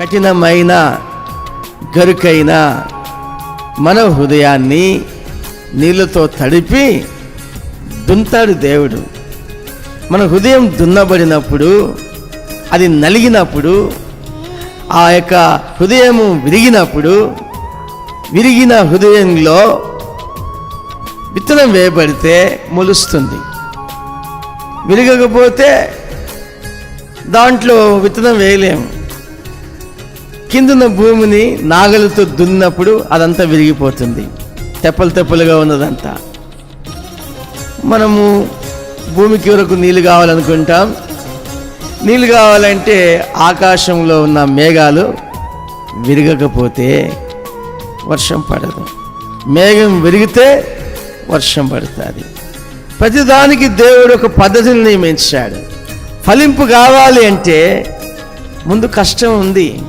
కఠినమైన గరుకైన మన హృదయాన్ని నీళ్ళతో తడిపి దుంతాడు దేవుడు. మన హృదయం దున్నబడినప్పుడు అది నలిగినప్పుడు ఆ యొక్క హృదయము విరిగినప్పుడు విరిగిన హృదయంలో విత్తనం వేయబడితే మొలుస్తుంది. విరగకపోతే దాంట్లో విత్తనం వేయలేము. కిందున్న భూమిని నాగలతో దున్నప్పుడు అదంతా విరిగిపోతుంది. తెప్పలు తెప్పలుగా ఉన్నదంతా. మనము భూమికి వరకు నీళ్ళు కావాలనుకుంటాం. నీళ్ళు కావాలంటే ఆకాశంలో ఉన్న మేఘాలు విరగకపోతే వర్షం పడదు. మేఘం విరిగితే వర్షం పడుతుంది. ప్రతిదానికి దేవుడు ఒక పద్ధతిని నియమించాడు. ఫలింపు కావాలి అంటే ముందు కష్టం ఉంది.